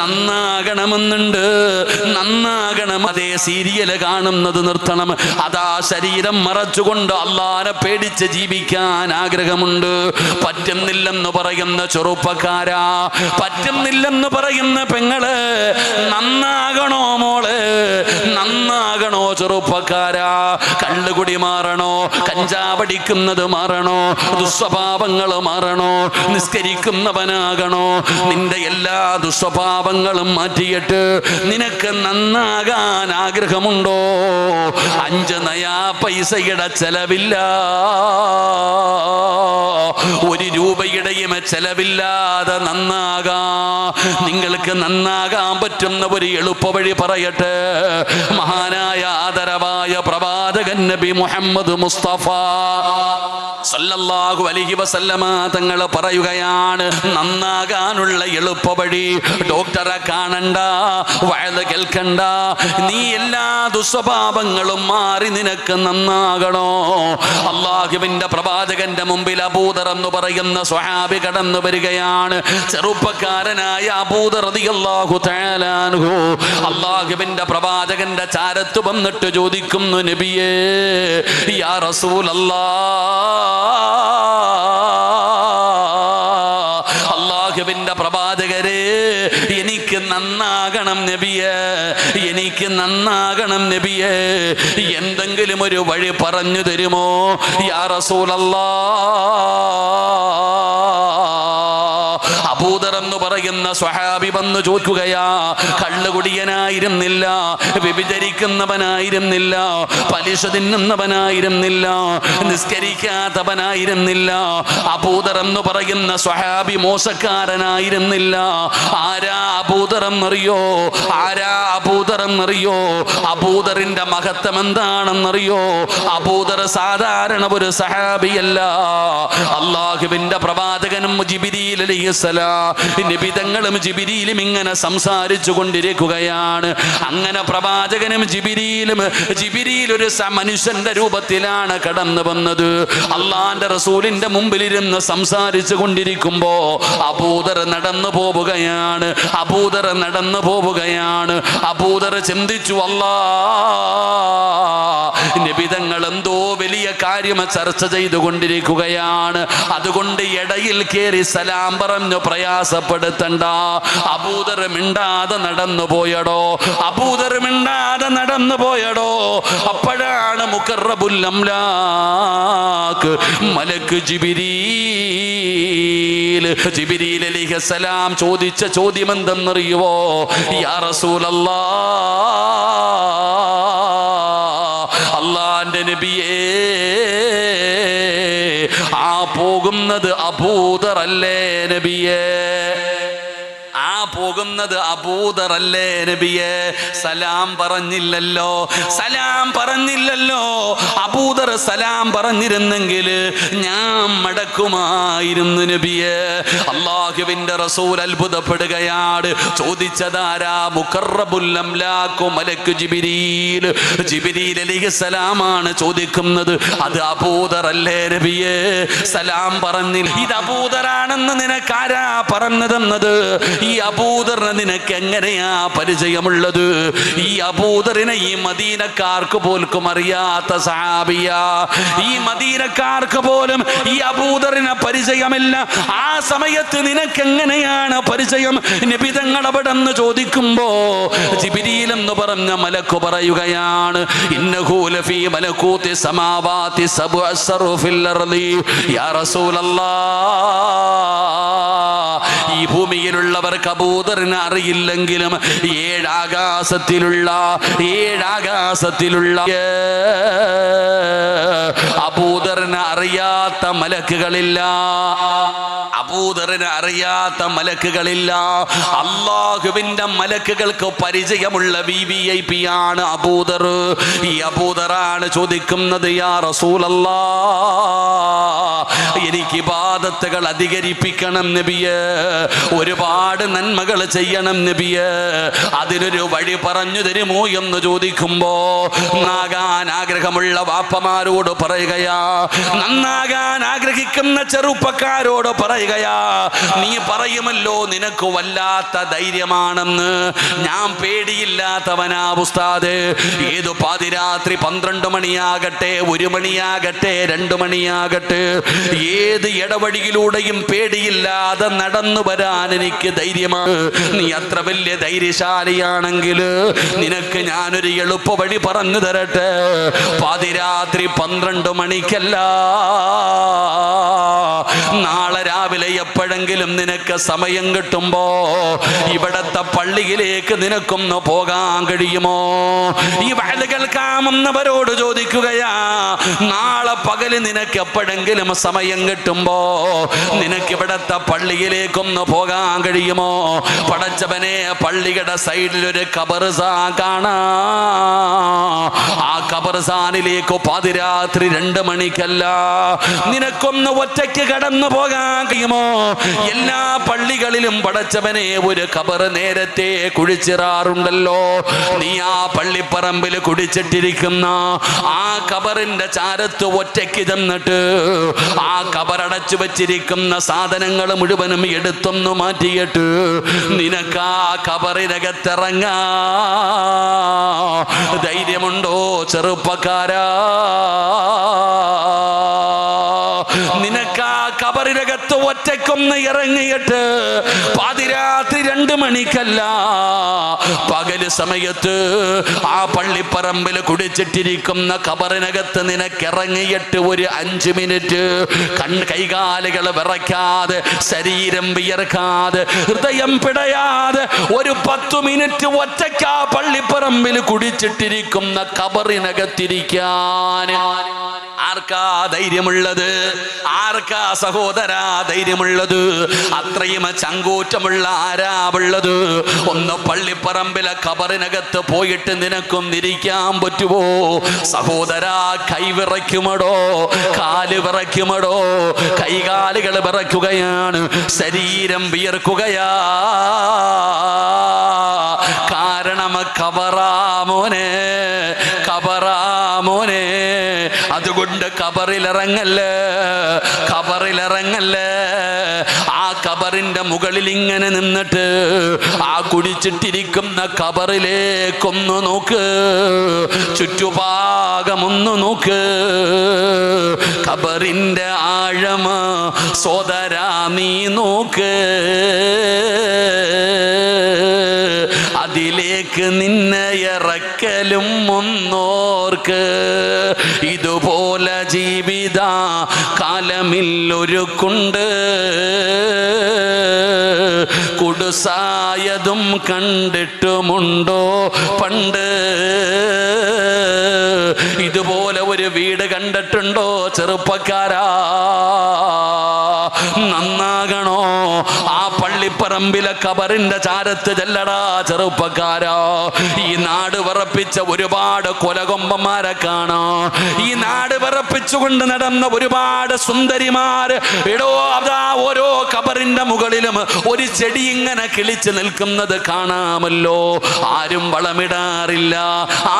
നന്നാകണമെന്നുണ്ട്. നന്നാകണം. അതേ സീരിയൽ കാണുന്നത് നിർത്തണം. അതാ ശരീരം മറച്ചുകൊണ്ട് അള്ളാനെ പേടിച്ച് ജീവിക്കാൻ ആഗ്രഹമുണ്ട്. പറ്റുന്നില്ലെന്ന് പറയുന്ന ചെറുപ്പക്കാരാ. പറ്റുന്നില്ലെന്ന് പറയുന്ന പെങ്ങൾ നന്നാകണോ മോൾ? നന്നാകണോ ചെറുപ്പക്കാരാ? കള്ളുകുടി മാറണോ? കഞ്ചാവടിക്കുന്നത് മാറണോ? ദുസ്വഭാവങ്ങൾ മാറണോ? നിസ്കരിക്കുന്നവനാകണോ? നിന്റെ എല്ലാ ദുസ്വഭാവങ്ങളും മാറ്റിയിട്ട് നിനക്ക് നന്നാകാൻ ആഗ്രഹമുണ്ടോ? അഞ്ച് നയാ പൈസയുടെ ചെലവില്ല. ഒരു രൂപയുടെയും ചെലവില്ലാതെ നന്നാകാ. നിങ്ങൾക്ക് നന്നാകാൻ പറ്റുന്ന ഒരു എളുപ്പവഴി പറയട്ടെ. മഹാനായ ആദരവായ പ്രവാചകൻ നബി മുഹമ്മദ് മുസ്തഫ സല്ലല്ലാഹു അലൈഹി വസല്ലമ തങ്ങൾ പറയുകയാണ് നന്നാകാനുള്ള എളുപ്പ വഴി ഡോക്ടറെ കാണണ്ട വയത് കേൾക്കണ്ട. നീ എല്ലാ ദുസ്വഭാവങ്ങളും മാറി നിനക്ക് നന്നാകണോ? അള്ളാഹുവിന്റെ പ്രവാചകന്റെ മുമ്പിൽ അബൂദർ എന്ന് പറയുന്ന സ്വഹാബി കടന്നു വരികയാണ്. ചെറുപ്പക്കാരനായ അബൂദർ അൻഹു. അള്ളാഹുവിന്റെ പ്രവാചകന്റെ ചാരത്ത് വന്നിട്ട് ചോദിക്കുന്നു നബിയേ യാ റസൂലല്ലാ. അള്ളാഹുവിന്റെ പ്രവാചകരെ എനിക്ക് നന്നാകണം നബിയെ. എനിക്ക് നന്നാകണം നബിയെ. എന്തെങ്കിലും ഒരു വഴി പറഞ്ഞു തരുമോ? യാ റസൂലല്ലാ. പറയുന്ന സ്വഹാബി വന്ന് ചോദിക്കുകയാ കള്ളുകുടിയനായിരുന്നില്ല വ്യഭിചരിക്കുന്നവനായിരുന്നില്ല പലിശ തിന്നുന്നവനായിരുന്നില്ല നിസ്കരിക്കാത്തവനായിരുന്നില്ല അബൂദർ എന്ന് പറയുന്ന സ്വഹാബി മോശക്കാരനായിരുന്നില്ല. ആരാ അബൂദർ എന്നറിയോ ആരാ അബൂദർ എന്നറിയോ അബൂദറിന്റെ മഹത്വം എന്താണെന്നറിയോ? അബൂദർ സാധാരണ ഒരു സഹാബിയല്ല അള്ളാഹുവിന്റെ പ്രവാചകനും ജിബിരിയിൽ അലൈഹിസ്സലാം നിബിതങ്ങളും ജിബിരിയിലും ഇങ്ങനെ സംസാരിച്ചു കൊണ്ടിരിക്കുകയാണ്. അങ്ങനെ പ്രവാചകനും ജിബിരിയിലും ജിബിരിയിൽ ഒരു മനുഷ്യന്റെ രൂപത്തിലാണ് കടന്നു വന്നത്. അള്ളാന്റെ റസൂലിന്റെ മുമ്പിലിരുന്ന് സംസാരിച്ചു കൊണ്ടിരിക്കുമ്പോ അബൂദർ നടന്നു പോവുകയാണ്. അബൂദർ നടന്നു പോവുകയാണ്. അബൂദർ ചിന്തിച്ചു അല്ലാ നിബിതങ്ങൾ എന്തോ വലിയ കാര്യം ചർച്ച ചെയ്തുകൊണ്ടിരിക്കുകയാണ് അതുകൊണ്ട് ഇടയിൽ കയറി സലാം പറഞ്ഞു പ്രയാസപ്പെടുത്തണ്ട അബൂദർ മിണ്ടാതെ നടന്നു പോയടോ. അബൂദർ മിണ്ടാതെ നടന്നു പോയടോ. അപ്പോഴാണ് മുക്കറബുല്ലംലാക്ക് മലക്ക് ജിബിരീൽ ജിബിരീൽ അലിഹസലാം ചോദിച്ച ചോദ്യം എന്തെന്നറിയുവോ യാ റസൂലല്ലാ അള്ളാന്റെ നബിയേ ആ പോകുന്നത് അബൂദറല്ലേ നബിയേ? പോകുന്നത് അബൂദറല്ലേ നബിയെ? സലാം പറഞ്ഞില്ലല്ലോ. സലാം പറഞ്ഞില്ലല്ലോ. അബൂദർ സലാം പറഞ്ഞിരുന്നെങ്കിൽ ഞാൻ മടക്കുമായിരുന്നു നബിയെ. അള്ളാഹുവിന്റെ റസൂൽ അത്ഭുതപ്പെടുകയാണ്. ചോദിച്ചതാരാ? മുഖറബുല്ലംലാക്കു മലക്ക് അലിഹസലാമാണ് ചോദിക്കുന്നത്. അത് അബൂദറല്ലേ നബിയെ? സലാം പറഞ്ഞില്ല. ഇത് അബൂദറാണെന്ന് നിനക്കാരാ പറഞ്ഞതെന്നത്? ഈ അബൂദറിനെ നിനക്ക് എങ്ങനെയാ പരിചയമുള്ളത്? ഈ അബൂദറിനെ ഈ മദീനക്കാർക്ക് പോലും അറിയാത്ത സഹാബിയ. ഈ മദീനക്കാർക്ക് പോലും ഈ അബൂദറിനെ പരിചയമില്ല. ആ സമയത്ത് നിനക്ക് എങ്ങനെയാണ് പരിചയം നിന്ന് ചോദിക്കുമ്പോ ജിബിരിയിൽ എന്ന് പറഞ്ഞ മലക്കു പറയുകയാണ് ഇന്നഹു ലഫീ മലക്കൂത്തി സമാവാതി സബ്ഉ അസ്റു യാ റസൂലല്ലാഹ് ഈ ഭൂമിയിലുള്ളവർ കബൂതറിന് അറിയില്ലെങ്കിലും ഏഴാകാശത്തിലുള്ള ഏഴാകാശത്തിലുള്ള അബൂദറിനെ അറിയാത്ത മലക്കുകളില്ല. അബൂദറിനെ അറിയാത്ത മലക്കുകളില്ല. അള്ളാഹുവിന്റെ മലക്കുകൾക്ക് പരിചയമുള്ള വി വി ഐ പി ആണ് അബൂദർ. ഈ അബൂദറാണ് ചോദിക്കുന്നത് യാ റസൂലല്ലാ എനിക്ക് ഇബാദത്തുകൾ അധികരിപ്പിക്കണം നബിയെ. ഒരുപാട് നന്മകൾ ചെയ്യണം നബിയെ. അതിനൊരു വഴി പറഞ്ഞു തരുമോ എന്ന് ചോദിക്കുമ്പോ നാകാൻ ആഗ്രഹമുള്ള വാപ്പമാരോട് പറയുകയാ നന്നാകാൻ ആഗ്രഹിക്കുന്ന ചെറുപ്പക്കാരോട് പറയുകയാ നീ പറയുമല്ലോ നിനക്ക് വല്ലാത്ത ധൈര്യമാണെന്ന്. ഞാൻ പേടിയില്ലാത്തവനാ ഉസ്താദ്. ഏത് പാതിരാത്രി പന്ത്രണ്ട് മണിയാകട്ടെ ഒരു മണിയാകട്ടെ രണ്ടു മണിയാകട്ടെ. ഏത് ഇടവഴിയിലൂടെയും പേടിയില്ലാതെ നടന്നു എനിക്ക് ധൈര്യമാണ്. നീ അത്ര വലിയ ധൈര്യശാലിയാണെങ്കിൽ നിനക്ക് ഞാനൊരു എളുപ്പ വഴി പറഞ്ഞു തരട്ടെ. പാതിരാത്രി പന്ത്രണ്ട് മണിക്കല്ല. നാളെ രാവിലെ എപ്പോഴെങ്കിലും നിനക്ക് സമയം കിട്ടുമ്പോ ഇവിടത്തെ പള്ളിയിലേക്ക് നിനക്കൊന്ന് പോകാൻ കഴിയുമോ? ഈ വയൽ കേൾക്കാമെന്നവരോട് ചോദിക്കുകയാ നാളെ പകൽ നിനക്ക് എപ്പോഴെങ്കിലും സമയം കിട്ടുമ്പോ നിനക്ക് ഇവിടത്തെ പള്ളിയിലേക്കൊന്ന് പോകാൻ കഴിയുമോ? പടച്ചവനെ പള്ളിയുടെ സൈഡിൽ ഒരു കബർസാ കാണാ. ആ കബർസാനിലേക്ക് പാതിരാത്രി രണ്ട് മണിക്കല്ല. നിനക്കൊന്ന് ഒറ്റയ്ക്ക് കടന്നു പോകാൻ കഴിയുമോ? എല്ലാ പള്ളികളിലും പടച്ചവനെ ഒരു ഖബർ നേരത്തെ കുഴിച്ചിറാറുണ്ടല്ലോ നീ ആ പള്ളിപ്പറമ്പിൽ കുടിച്ചിട്ടിരിക്കുന്ന ആ കബറിന്റെ ചാരത്ത് ഒറ്റയ്ക്ക് ചെന്നിട്ട് ആ കബറടച്ചു വെച്ചിരിക്കുന്ന സാധനങ്ങൾ മുഴുവനും എടുത്തൊന്ന് മാറ്റിയിട്ട് നിനക്ക് ആ കബറിനകത്തിറങ്ങാ ധൈര്യമുണ്ടോ ചെറുപ്പക്കാരാ? നിനക്ക് ആ കബറിനകത്ത് ഒറ്റക്കൊന്ന് ഇറങ്ങിയിട്ട് പാതിരാത്രി രണ്ട് മണിക്കല്ല പകൽ സമയത്ത് ആ പള്ളിപ്പറമ്പിൽ കുടിച്ചിട്ടിരിക്കുന്ന കബറിനകത്ത് നിനക്ക് ഇറങ്ങിയിട്ട് ഒരു അഞ്ച് മിനിറ്റ് കൺ കൈകാലുകൾ വിറയ്ക്കാതെ ശരീരം വിയർക്കാതെ ഹൃദയം പിടയാതെ ഒരു പത്തു മിനിറ്റ് ഒറ്റയ്ക്ക് ആ പള്ളിപ്പറമ്പിൽ കുടിച്ചിട്ടിരിക്കുന്ന കബറിനകത്തിരിക്കാൻ. ആർക്കാ ധൈര്യമുള്ളത്? ആർക്കാ സഹോദര ധൈര്യമുള്ളത്? അത്രയും ചങ്കൂറ്റമുള്ള ആരാവുള്ളത്? ഒന്ന് പള്ളിപ്പറമ്പിലെ കബറിനകത്ത് പോയിട്ട് നിനക്കും നിരിക്കാൻ പറ്റുമോ സഹോദര കൈ വിറയ്ക്കുമടോ? കാൽ വിറയ്ക്കുമടോ? കൈകാലുകൾ വിറയ്ക്കുകയാണ്. ശരീരം വിയർക്കുകയാ. കാരണം കബറാമോനെ കബറാമോനെ അതുകൊണ്ട് കബറിലിറങ്ങല്ലേ? കബറിലിറങ്ങല്ലേ? ആ കബറിന്റെ മുകളിൽ ഇങ്ങനെ നിന്നിട്ട് ആ കുടിച്ചിട്ടിരിക്കുന്ന കബറിലേക്കൊന്ന് നോക്ക്. ചുറ്റുപാകമൊന്ന് നോക്ക്. കബറിന്റെ ആഴമ സോദരാ നീ നോക്ക്. അതിലേക്ക് നിന്നെ ഇറക്കലും ഒന്നോർക്ക്. ഇതുപോലെ ജീവിത കാലമില്ലൊരുക്കുണ്ട്. കുടുസായതും കണ്ടിട്ടുമുണ്ടോ പണ്ട്? ഇതുപോലെ ഒരു വീട് കണ്ടിട്ടുണ്ടോ ചെറുപ്പക്കാരാ? നന്നാകണോ ആ പള്ളിപ്പറമ്പിലെ കബറിന്റെ ചാരത്ത് ചെല്ലടാ ചെറുപ്പക്കാരാ. ഈ നാട് വിറപ്പിച്ച ഒരുപാട് കൊലകൊമ്പന്മാരെ കാണാ. ഈ നാട് വിറപ്പിച്ചുകൊണ്ട് നടന്ന ഒരുപാട് സുന്ദരിമാര് എടോ അതാ ഓരോ കബറിന്റെ മുകളിലും ഒരു ചെടി ഇങ്ങനെ കിളിച്ച് നിൽക്കുന്നത് കാണാമല്ലോ. ആരും വളമിടാറില്ല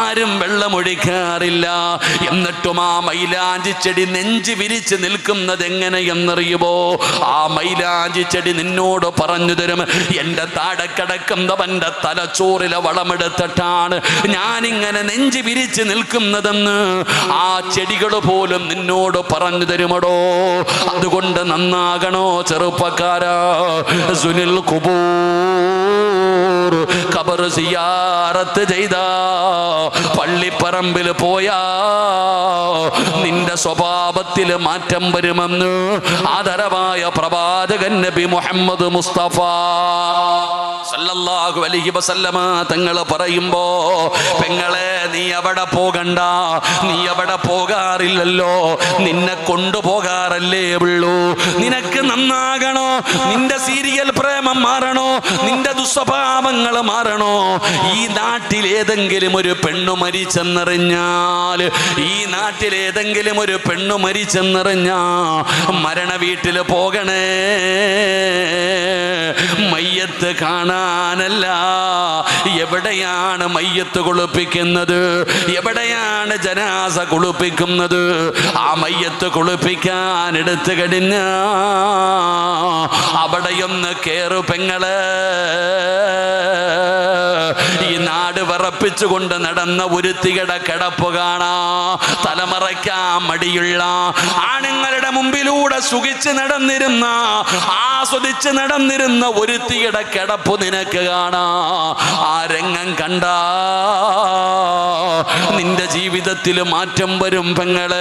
ആരും വെള്ളമൊഴിക്കാറില്ല. എന്നിട്ടും ആ മൈലാഞ്ചി ചെടി നെഞ്ച് വിരിച്ച് നിൽക്കുന്നത് എങ്ങനെയെന്നറിയുമോ? ആ മൈലാഞ്ചി ചെടി നിന്നോട് പറഞ്ഞു തരും. എന്റെ താഴെ കിടക്കുന്നവന്റെ തലച്ചോറിലെ വളമെടുത്തിട്ടാണ് ഞാനിങ്ങനെ നെഞ്ച് വിരിച്ച് നിൽക്കുന്നതെന്ന് ആ ചെടികൾ പോലും നിന്നോട് പറഞ്ഞു തരുമടോ. അതുകൊണ്ട് നന്നാകണോ ചെറുപ്പക്കാരാ? സുനിൽ കുബൂർ ഖബർ സിയാറത്ത് ചെയ്ത പള്ളിപ്പറമ്പിൽ പോയാ നിന്റെ സ്വഭാവത്തിൽ മാറ്റം വരുമെന്ന് ആദരവായ പ്രവാചകൻ നബി മുഹമ്മദ് മുസ്തഫ സല്ലല്ലാഹു അലൈഹി വസല്ലമ തങ്ങൾ പറയുമ്പോ പെങ്ങളെ നീ അവിടെ പോകണ്ട. നീ അവിടെ പോകാറില്ലല്ലോ. നിന്നെ കൊണ്ടുപോകാറല്ലേ ഉള്ളൂ. നിനക്ക് നന്നാകണോ? നിന്റെ സീരിയൽ പ്രേമം മാറണോ? നിന്റെ ദുസ്വഭാവങ്ങൾ മാറണോ? ഈ നാട്ടിൽ ഏതെങ്കിലും ഒരു പെണ്ണു മരിച്ചെന്നറിഞ്ഞാൽ ഈ നാട്ടിൽ ഏതെങ്കിലും ഒരു പെണ്ണു മരിച്ചെന്നറിഞ്ഞാ മരണ വീട്ടിൽ പോകണേ. മയ്യത്ത് കാണാനല്ല. എവിടെയാണ് മയ്യത്ത് കുളിപ്പിക്കുന്നത്? എവിടെയാണ് ജനാസ കുളിപ്പിക്കുന്നത്? ആ മയ്യത്ത് കുളിപ്പിക്കാൻ എടുത്തു കഴിഞ്ഞ അവിടെയൊന്ന് കേറു പെങ്ങൾ. നാട് വിറപ്പിച്ചുകൊണ്ട് നടന്ന ഒരുത്തിയുടെ കിടപ്പ് കാണാ തലമറയ്ക്കാൻ മടിയുള്ള. ആണുങ്ങളുടെ മുമ്പിലൂടെ സുഖിച്ച് നടന്നിരുന്ന ആസ്വദിച്ച് നടന്നിരുന്ന ഒരുത്തിയുടെ കിടപ്പ് നിനക്ക് കാണാ. ആ രംഗം കണ്ട. നിന്റെ ജീവിതത്തിൽ മാറ്റം വരും പെങ്ങൾ.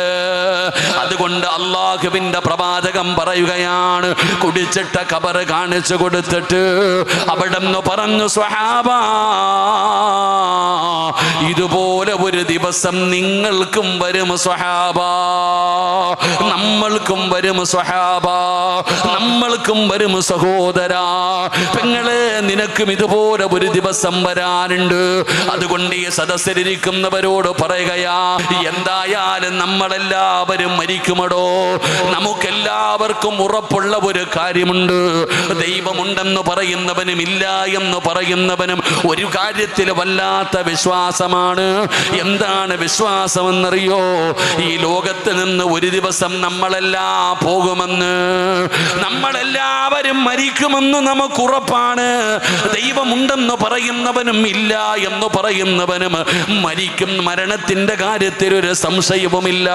അതുകൊണ്ട് അള്ളാഹുവിന്റെ പ്രവാചകം പറയുകയാണ് കുടിച്ചിട്ട കബറ് കാണിച്ചു കൊടുത്തിട്ട് അവിടെ നിന്ന് പറഞ്ഞു സ്വഹാബ ഇതുപോലെ ഒരു ദിവസം നിങ്ങൾക്കും വരും സ്വഹാബ. നമ്മൾക്കും വരും സ്വഹാബ. നമ്മൾക്കും വരും സഹോദര. പെങ്ങളെ നിനക്കും ഇതുപോലെ ഒരു ദിവസം വരാനുണ്ട്. അതുകൊണ്ട് ഈ സദസ്സിലിരിക്കുന്നവരോട് പറയുകയാ എന്തായാലും നമ്മളെല്ലാവരും മരിക്കുമടോ? നമുക്കെല്ലാവർക്കും ഉറപ്പുള്ള ഒരു കാര്യമുണ്ട്. ദൈവമുണ്ടെന്ന് പറയുന്നവനും ഇല്ല എന്ന് പറയുന്നവനും ഒരു കാര്യത്തിൽ വല്ലാത്ത വിശ്വാസമാണ്. എന്താണ് വിശ്വാസം വിശ്വാസമെന്നറിയോ? ഈ ലോകത്ത് നിന്ന് ഒരു ദിവസം നമ്മളെല്ലാം പോകുമെന്ന്. നമ്മളെല്ലാവരും മരിക്കുമെന്ന് നമുക്ക് ഉറപ്പാണ്. ദൈവമുണ്ടെന്ന് പറയുന്നവനും ഇല്ല എന്ന് പറയുന്നവനും മരിക്കും. മരണത്തിന്റെ കാര്യത്തിൽ ഒരു സംശയവുമില്ല.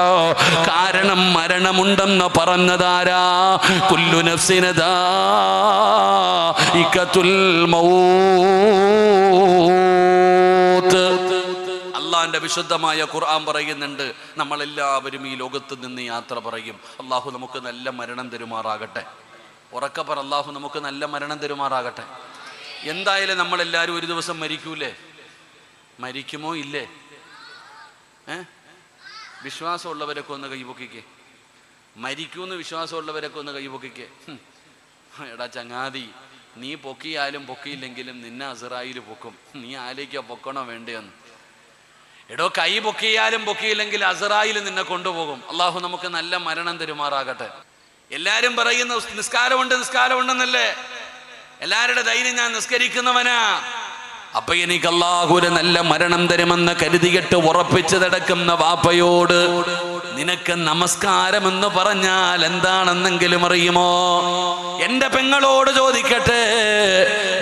കാരണം മരണമുണ്ടെന്ന് പറഞ്ഞതാരാ? കുല്ലു നഫ്സിനദാ ഇക്കത്തുൽ അള്ളാന്റെ വിശുദ്ധമായ ഖുർആൻ പറയുന്നുണ്ട് നമ്മളെല്ലാവരും ഈ ലോകത്ത് നിന്ന് യാത്ര പറയും. അള്ളാഹു നമുക്ക് നല്ല മരണം തരുമാറാകട്ടെ. പറ അള്ളാഹു നമുക്ക് നല്ല മരണം തരുമാറാകട്ടെ. എന്തായാലും നമ്മളെല്ലാവരും ഒരു ദിവസം മരിക്കൂലേ? മരിക്കുമോ ഇല്ലേ? ഏ? വിശ്വാസമുള്ളവരൊക്കെ ഒന്ന് കൈപൊക്കിക്കേ മരിക്കൂന്ന് വിശ്വാസമുള്ളവരൊക്കെ ഒന്ന് കൈപൊക്കിക്കേ എടാ ചങ്ങാതി നീ പൊക്കിയാലും പൊക്കിയില്ലെങ്കിലും നിന്നെ അസറായിൽ പൊക്കും. നീ ആലേക്കാ പൊക്കണോ വേണ്ടയെന്ന് എടോ കൈ പൊക്കിയാലും പൊക്കിയില്ലെങ്കിൽ അസറായിൽ നിന്നെ കൊണ്ടുപോകും. അള്ളാഹു നമുക്ക് നല്ല മരണം തരുമാറാകട്ടെ. എല്ലാരും പറയുന്ന നിസ്കാരമുണ്ട് നിസ്കാരമുണ്ടെന്നല്ലേ? എല്ലാവരുടെ ധൈര്യം ഞാൻ നിസ്കരിക്കുന്നവനാ. അപ്പൊ എനിക്ക് അള്ളാഹുര നല്ല മരണം തരുമെന്ന് കരുതിയിട്ട് ഉറപ്പിച്ചു നടക്കുന്ന വാപ്പയോട് നിനക്ക് നമസ്കാരം എന്ന് പറഞ്ഞാൽ എന്താണെന്നെങ്കിലും അറിയുമോ? എന്റെ പെങ്ങളോട് ചോദിക്കട്ടെ.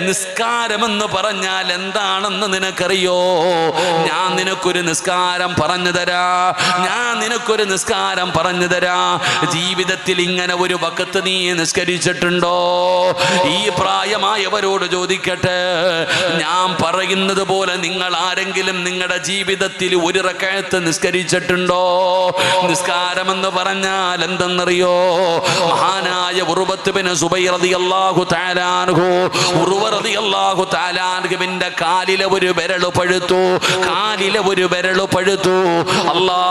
നിസ്കാരമെന്ന് പറഞ്ഞാൽ എന്താണെന്ന് നിനക്കറിയോ? ഞാൻ നിനക്കൊരു നിസ്കാരം പറഞ്ഞു തരാ. ഞാൻ നിനക്കൊരു നിസ്കാരം പറഞ്ഞു തരാ. ജീവിതത്തിൽ ഇങ്ങനെ ഒരു വക്കത്ത് നീ നിസ്കരിച്ചിട്ടുണ്ടോ? ഈ പ്രായമായവരോട് ചോദിക്കട്ടെ. ഞാൻ പറയുന്നത് പോലെ നിങ്ങൾ ആരെങ്കിലും നിങ്ങളുടെ ജീവിതത്തിൽ ഒരു റക്കഴത്ത് നിസ്കരിച്ചിട്ടുണ്ടോ? നിസ്കാരമെന്ന് പറഞ്ഞാൽ എന്തെന്നറിയോ? മഹാനായ ഉറുബത്തുബിന് സുബൈറതിയല്ലാഹു താലാൻഹു ഉറുവറതിയല്ലാഹു താലാൻഹുവിന്റെ കാലിലെ ഒരു വിരൽ പഴുത്തു. കാലിലെ ഒരു വിരൾ പഴുത്തു. അല്ലാ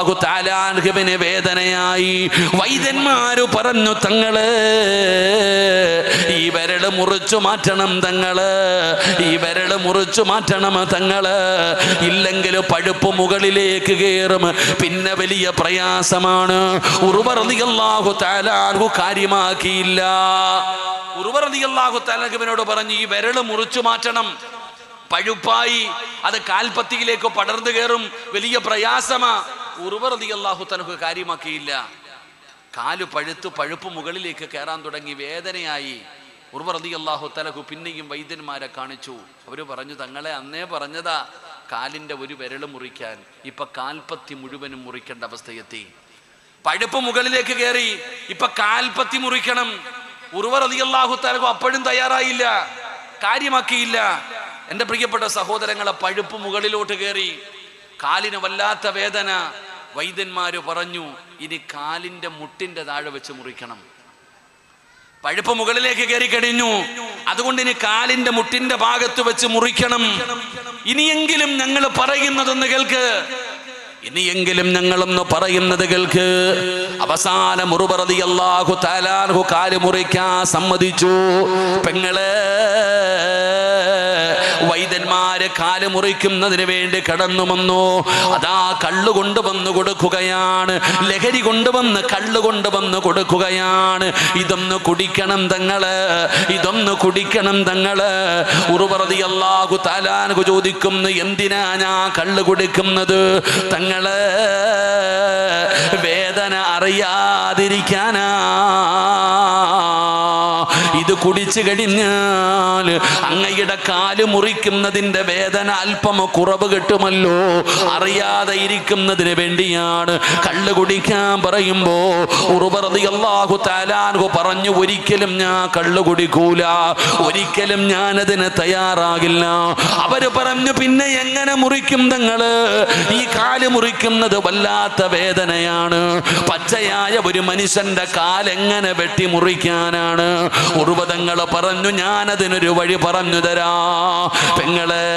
ഉർവറതിയല്ലാഹു താലാൻഹുവിന് വേദനയായി. വൈദ്യന്മാര് പറഞ്ഞു തങ്ങൾ ഈ വരൾ മുറിച്ചു മാറ്റണം തങ്ങൾ. ഈ വരൾ മുറിച്ചു മാറ്റണം തങ്ങൾ. ഇല്ലെങ്കിൽ പഴുപ്പ് മുകളിലേക്ക് കയറും പിന്നെ വലിയ പ്രയാസമാണ്. ഉർവറതിയല്ലാഹു താലാൻഹു കാര്യമാക്കിയില്ല. ഉർവറതിയല്ലാഹു താലാൻഹുവിനോട് പറഞ്ഞു ഈ വരൾ മുറിച്ചു മാറ്റണം. പഴുപ്പായി. അത് കാൽപ്പത്തിയിലേക്ക് പടർന്നു കയറും വലിയ പ്രയാസമാ. ഉർവറതി അള്ളാഹു തനക്ക് കാര്യമാക്കിയില്ല. കാലു പഴുത്ത് പഴുപ്പ് മുകളിലേക്ക് കയറാൻ തുടങ്ങി വേദനയായി. ഉർവറതി അള്ളാഹു തലഹു പിന്നെയും വൈദ്യന്മാരെ കാണിച്ചു. അവർ പറഞ്ഞു തങ്ങളെ അന്നേ പറഞ്ഞതാ കാലിന്റെ ഒരു വിരൾ മുറിക്കാൻ. ഇപ്പൊ കാൽപ്പത്തി മുഴുവനും മുറിക്കേണ്ട അവസ്ഥയെത്തി. പഴുപ്പ് മുകളിലേക്ക് കയറി ഇപ്പൊ കാൽപ്പത്തി മുറിക്കണം. ഉർവറതി അള്ളാഹു തലഹു അപ്പോഴും തയ്യാറായില്ല കാര്യമാക്കിയില്ല. എന്റെ പ്രിയപ്പെട്ട സഹോദരങ്ങളെ പഴുപ്പ് മുകളിലോട്ട് കയറി. കാലിന് വല്ലാത്ത വേദന. വൈദ്യന്മാര് പറഞ്ഞു ഇനി കാലിന്റെ മുട്ടിന്റെ താഴെ വെച്ച് മുറിക്കണം. പഴുപ്പ് മുകളിലേക്ക് കയറി കഴിഞ്ഞു. അതുകൊണ്ട് ഇനി കാലിന്റെ മുട്ടിന്റെ ഭാഗത്ത് വെച്ച് മുറിക്കണം. ഇനിയെങ്കിലും ഞങ്ങൾ പറയുന്നതെന്ന് കേൾക്ക്. ഇനിയെങ്കിലും ഞങ്ങളൊന്ന് പറയുന്നത് കേൾക്ക്. അവസാന മുറുപറതി അള്ളാഹു താലാൻഹു കാൽ മുറിക്കാൻ സമ്മതിച്ചു. പെങ്ങൾ വൈദ്യന്മാര് കാൽ മുറിക്കുന്നതിന് വേണ്ടി കടന്നു വന്നു. അതാ കള്ളു കൊണ്ടുവന്ന് കൊടുക്കുകയാണ്. ലഹരി കൊണ്ടുവന്ന് കള്ളു കൊണ്ടുവന്ന് കൊടുക്കുകയാണ്. ഇതൊന്ന് കുടിക്കണം തങ്ങൾ. ഇതൊന്ന് കുടിക്കണം തങ്ങൾ. ഉറുപറതി അള്ളാഹു താലാൻഹു ചോദിക്കുന്നു എന്തിനാ ഞാൻ കള്ളു കൊടുക്കുന്നത്? തങ്ങൾ വേദന അറിയാതിരിക്കാനാ. ഇത് കുടിച്ചു കഴിഞ്ഞാൽ അങ്ങയുടെ കാൽ മുറിക്കുന്നതിന്റെ വേദന അല്പം കുറവ് കിട്ടുമല്ലോ. അറിയാതെ ഇരിക്കുന്നതിന് വേണ്ടിയാണ്. കള്ള് കുടിക്കാൻ പറയുമ്പോ ഉറുപറതി അള്ളാഹു താലാൻഹു പറഞ്ഞു ഒരിക്കലും ഞാൻ കള്ള് കുടിക്കൂല. ഒരിക്കലും ഞാനതിന് തയ്യാറാകില്ല. അവർ പറഞ്ഞു പിന്നെ എങ്ങനെ മുറിക്കും നിങ്ങൾ ഈ കാൽ മുറിക്കുന്നത് വല്ലാത്ത വേദനയാണ്. പച്ചയായ ഒരു മനുഷ്യന്റെ കാലെങ്ങനെ വെട്ടി മുറിക്കാനാണ്? ഉറുപതങ്ങൾ പറഞ്ഞു ഞാനതിനൊരു വഴി പറഞ്ഞു തരാ. പെങ്ങളെ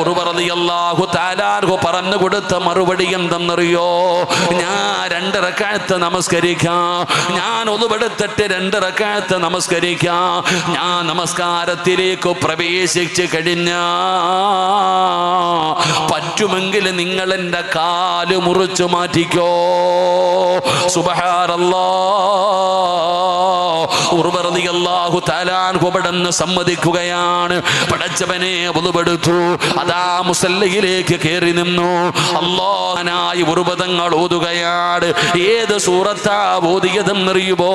ഉറുപറതിയല്ലാഹു താലാർഹു പറഞ്ഞു കൊടുത്ത മറുപടി എന്തെന്നറിയോ? ഞാൻ രണ്ടിറക്കാലത്ത് നമസ്കരിക്കാം. ഞാൻ ഒതുപെടുത്തിട്ട് രണ്ടിറക്കാലത്ത് നമസ്കരിക്കാം. ഞാൻ നമസ്കാരത്തിലേക്ക് പ്രവേശിച്ച് കഴിഞ്ഞ പറ്റുമെങ്കിൽ നിങ്ങൾ എന്റെ കാൽ മുറിച്ചു മാറ്റിക്കോ. സുബഹാറല്ലാ കൊപടന്ന് സമ്മതിക്കുകയാണ്. പടച്ചവനെ പൊതുപെടുത്തു അതാ മുസല്ലയിലേക്ക് കയറി നിന്നു. അള്ളാഹനായി ഉറുപതങ്ങൾ ഓതുകയാണ്. ഏത് സൂറത്താ ഓതിയതും എറിയുമോ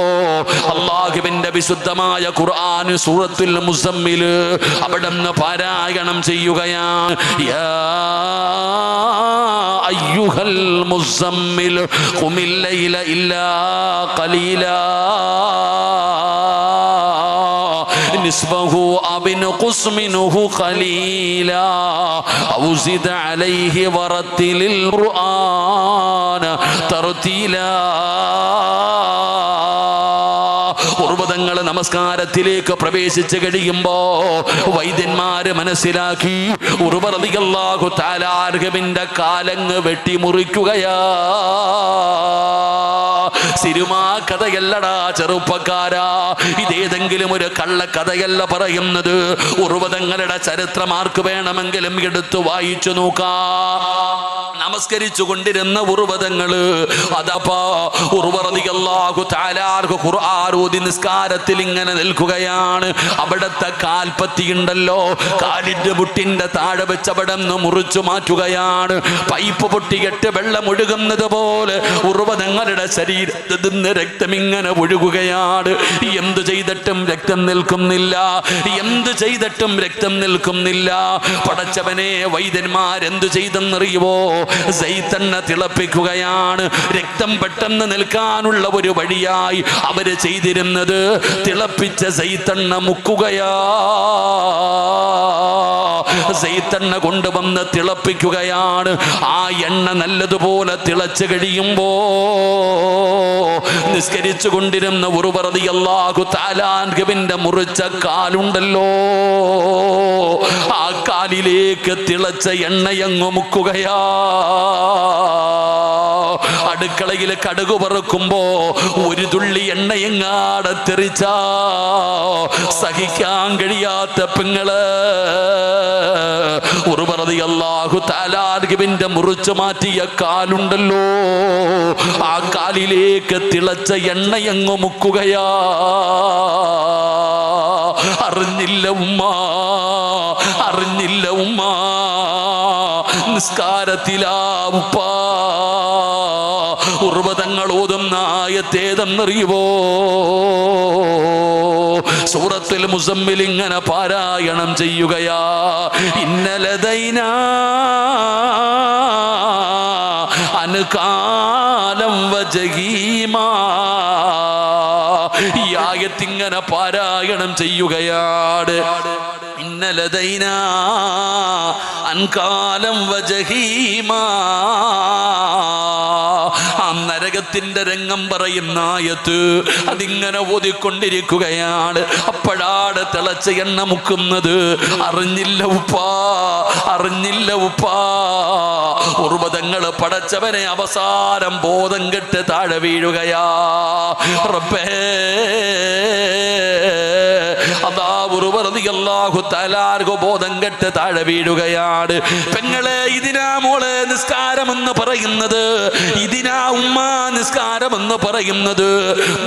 അള്ളാഹുവിന്റെ വിശുദ്ധമായ ഖുർആൻ സൂറത്തുൽ മുസമ്മിൽ അവിടുന്ന് പാരായണം ചെയ്യുകയാണ്. അയ്യുഹൽ മുസമ്മിൽ ഖുമിൽ ലൈല ഇല്ലാ ഖലീലാ نصفه أو انقص منه قليلا أو زد عليه ورتل القرآن ترتيلا ഉർവതങ്ങൾ നമസ്കാരത്തിലേക്ക് പ്രവേശിച്ച് കഴിയുമ്പോ വൈദ്യന്മാര് മനസ്സിലാക്കി ഉർവറതികല്ലാഹു താലാർഹവിന്റെ കാലങ്ങ് വെട്ടിമുറിക്കുകയാ സിനിമാ കഥയല്ലടാ ചെറുപ്പക്കാരാ. ഇതേതെങ്കിലും ഒരു കള്ളക്കഥയല്ല പറയുന്നത്. ഉർവതങ്ങളുടെ ചരിത്രമാർക്ക് വേണമെങ്കിലും എടുത്തു വായിച്ചു നോക്കാ. നമസ്കരിച്ചു കൊണ്ടിരുന്ന ഉർവതങ്ങൾ അതപ്പോ നിസ്കാരത്തിൽ ഇങ്ങനെ നിൽക്കുകയാണ്. അവിടത്തെ കാൽപ്പത്തി ഉണ്ടല്ലോ കാലിന്റെ മുട്ടിന്റെ താഴെ വെച്ച് അവിടെ നിന്ന് മുറിച്ചു മാറ്റുകയാണ്. പൈപ്പ് പൊട്ടിയിട്ട് വെള്ളം ഒഴുകുന്നത് പോലെ ഉർവതങ്ങളുടെ ശരീരത്തിൽ നിന്ന് രക്തം ഇങ്ങനെ ഒഴുകുകയാണ്. എന്തു ചെയ്തിട്ടും രക്തം നിൽക്കുന്നില്ല. എന്തു ചെയ്തിട്ടും രക്തം നിൽക്കുന്നില്ല. പടച്ചവനെ വൈദ്യന്മാരെന്തു ചെയ്തെന്നറിയുവോ? സൈത്തണ്ണ തിളപ്പിക്കുകയാണ്. രക്തം പെട്ടെന്ന് നിൽക്കാനുള്ള ഒരു വഴിയായി അവർ ചെയ്തിരുന്നത്. തിളപ്പിച്ച സൈത്തണ്ണ മുക്കുകയാ. സൈത്തണ്ണ കൊണ്ടുവന്ന് തിളപ്പിക്കുകയാണ്. ആ എണ്ണ നല്ലതുപോലെ തിളച്ചു കഴിയുമ്പോ നിസ്കരിച്ചു കൊണ്ടിരുന്ന ഉറുപറതി അള്ളാഹു താലാൻഗവിന്റെ മുറിച്ച കാലുണ്ടല്ലോ. ആ കാലിലേക്ക് തിളച്ച എണ്ണയങ്ങു മുക്കുകയാ. അടുക്കളയിൽ കടുക് പറക്കുമ്പോ ഒരു തുള്ളി എണ്ണയെങ്ങാടെ തെറിച്ചാ? സഹിക്കാൻ കഴിയാത്ത പെങ്ങൾ. ഉറുപറതി അള്ളാഹു താലാർഗിവിന്റെ മുറിച്ചു മാറ്റിയ കാലുണ്ടല്ലോ. ആ കാലിലേക്ക് തിളച്ച എണ്ണയങ്ങു മുക്കുകയാ. അറിഞ്ഞില്ല ഉമ്മ അറിഞ്ഞില്ല ഉമ്മ. നിസ്കാരത്തിലാ ഉപ്പ. ഉർവതങ്ങൾ ഓതുന്ന ആയത്തേതെന്നറിയുവോ സൂറത്തിൽ മുസമ്മിൽ ഇങ്ങനെ പാരായണം ചെയ്യുകയാ. ഇന്നലതൈന അനുകാലം വജഗീമാ ഈ ആയത്തിങ്ങനെ പാരായണം ചെയ്യുകയാണ്. ഇന്നലതൈന അൻകാലം വജഹീമാ. ആ നരകത്തിന്റെ രംഗം പറയുന്ന ആയത്ത് അതിങ്ങനെ ഓതിക്കൊണ്ടിരിക്കുകയാണ്. അപ്പോഴാണ് തിളച്ച എണ്ണ മുക്കുന്നത്. അറിഞ്ഞില്ല ഉപ്പാ അറിഞ്ഞില്ല ഉപ്പാ. ഉർവതങ്ങൾ പടച്ചവനെ അവസാനം ബോധം കെട്ട് താഴെ വീഴുകയാ. റബ്ബേ. ബോധം കെട്ട് താഴെ വീഴുകയാണ്. പെങ്ങളെ ഇതിനാ മോളെ നിസ്കാരം എന്ന് പറയുന്നത്? ഇതിനാ ഉമ്മ നിസ്കാരം എന്ന് പറയുന്നത്?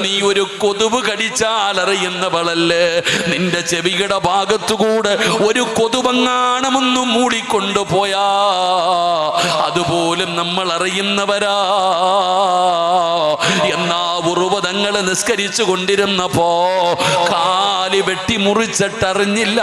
നീ ഒരു കൊതുവ് കടിച്ചാൽ അറിയുന്നവളല്ലേ നിന്റെ ചെവിയുടെ ഭാഗത്തുകൂടെ ഒരു കൊതുവങ്ങാണമെന്ന് മൂടിക്കൊണ്ടു പോയാ. അതുപോലും നമ്മൾ അറിയുന്നവരാ എന്നാ ഉറുവതങ്ങൾ നിസ്കരിച്ചു കൊണ്ടിരുന്നപ്പോ കാൽ വെട്ടി മുറിച്ചിട്ടറിഞ്ഞില്ല.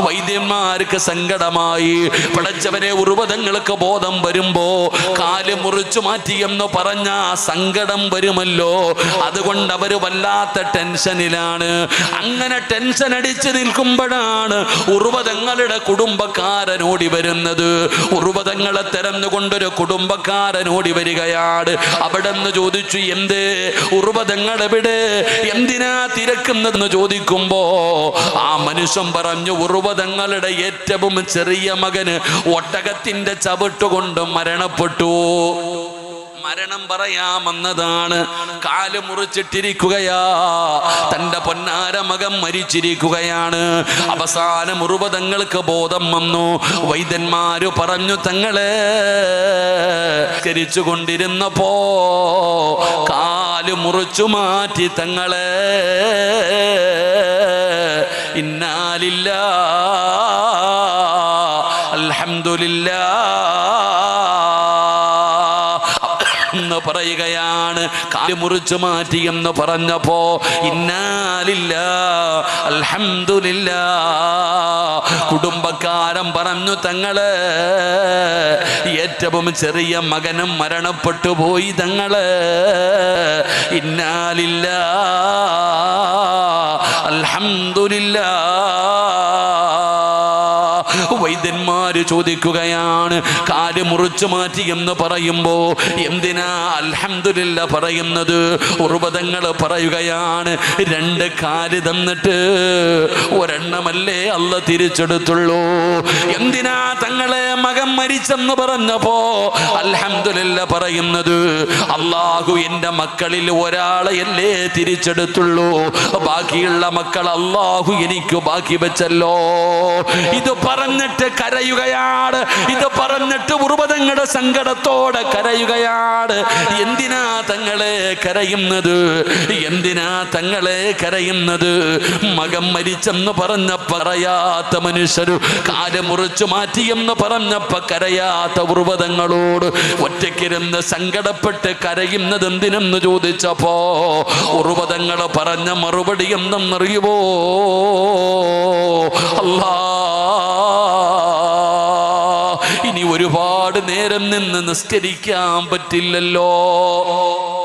വൈദ്യന്മാർക്ക് സങ്കടമായി. പടച്ചവനെ ഉറുവതങ്ങൾക്ക് ബോധം വരുമ്പോ കാൽ മുറിച്ചു മാറ്റിയെന്ന് പറഞ്ഞ സങ്കടം വരുമല്ലോ. അതുകൊണ്ട് അവർ വല്ലാത്ത ടെൻഷനിലാണ്. അങ്ങനെ ടെൻഷൻ അടിച്ച് നിൽക്കുമ്പോഴാണ് ഉറുവതങ്ങളുടെ കുടുംബക്കാരൻ ഓടി വരുന്നത്. ഉറുവതങ്ങളെ തെരഞ്ഞുകൊണ്ടൊരു കുടുംബക്കാരൻ ഓടി വരികയാണ്. അവിടെ നിന്ന് ചോദിച്ചു എന്ത്? ഉറുവതങ്ങൾ എവിടെ? എന്തിനാ തിരക്കുന്നതെന്ന് ചോദിക്കുമ്പോ ആ മനുഷ്യൻ പറഞ്ഞു ഉറുവതങ്ങളുടെ ഏറ്റവും ചെറിയ മകന് ഒട്ടകത്തിന്റെ ചവിട്ടുകൊണ്ട് മരണപ്പെട്ടു. മരണം പറയാമെന്നതാണ്. കാൽ മുറിച്ചിട്ടിരിക്കുകയാ. തന്റെ പൊന്നാര മകൻ മരിച്ചിരിക്കുകയാണ്. അവസാനം ഉറുപതങ്ങൾക്ക് ബോധം വന്നു. വൈദ്യന്മാര് പറഞ്ഞു തങ്ങളെ കരിച്ചു കൊണ്ടിരുന്നപ്പോ കാൽ മുറിച്ചു മാറ്റി തങ്ങളെ എന്ന് പറയുകയാണ് കാൽ മുറിച്ചു മാറ്റി എന്ന് പറഞ്ഞപ്പോ ഇന്നാലില്ല അൽഹംദുലില്ല. കുടുംബക്കാരൻ പറഞ്ഞു തങ്ങൾ ഏറ്റവും ചെറിയ മകനും മരണപ്പെട്ടു പോയി തങ്ങൾ. ഇന്നാലില്ല. അൽഹംദുലില്ലാ. ചോദിക്കുകയാണ്? കാൽ മുറിച്ചു മാറ്റി എന്ന് പറയുമ്പോ എന്തിനാ അൽഹമില്ല പറയുന്നത്? ഉറുപതങ്ങൾ പറയുകയാണ്. രണ്ട് കാൽ തന്നിട്ട് ഒരെണ്ണമല്ലേ അല്ല തിരിച്ചെടുത്തുള്ളൂ. എന്തിനാ തങ്ങളെ മകൻ മരിച്ചെന്ന് പറഞ്ഞപ്പോ അൽഹമില്ല പറയുന്നത്? അള്ളാഹു എന്റെ മക്കളിൽ ഒരാളെയല്ലേ തിരിച്ചെടുത്തുള്ളൂ. ബാക്കിയുള്ള മക്കൾ അള്ളാഹു എനിക്ക് ബാക്കി വെച്ചല്ലോ. ഇത് പറഞ്ഞിട്ട് കരയുകയാണ്. ഇത് പറഞ്ഞിട്ട് ഉറുപതങ്ങളുടെ സങ്കടത്തോടെ കരയുകയാണ്. എന്തിനാ തങ്ങളെ കരയുന്നത്? എന്തിനാ തങ്ങളെ കരയുന്നത്? മകൻ മരിച്ചെന്ന് പറഞ്ഞ പറയാത്ത മനുഷ്യരു കാലമുറിച്ചു മാറ്റിയെന്ന് പറഞ്ഞപ്പ കരയാത്ത ഉറുപതങ്ങളോട് ഒറ്റയ്ക്കിരുന്ന് സങ്കടപ്പെട്ട് കരയുന്നത് എന്തിനെന്ന് ചോദിച്ചപ്പോ ഉറുപതങ്ങൾ പറഞ്ഞ മറുപടി എന്തെന്നറിയുമോ അല്ലാ ഇനി ഒരുപാട് നേരം നിന്ന് നിസ്കരിക്കാൻ പറ്റില്ലല്ലോ.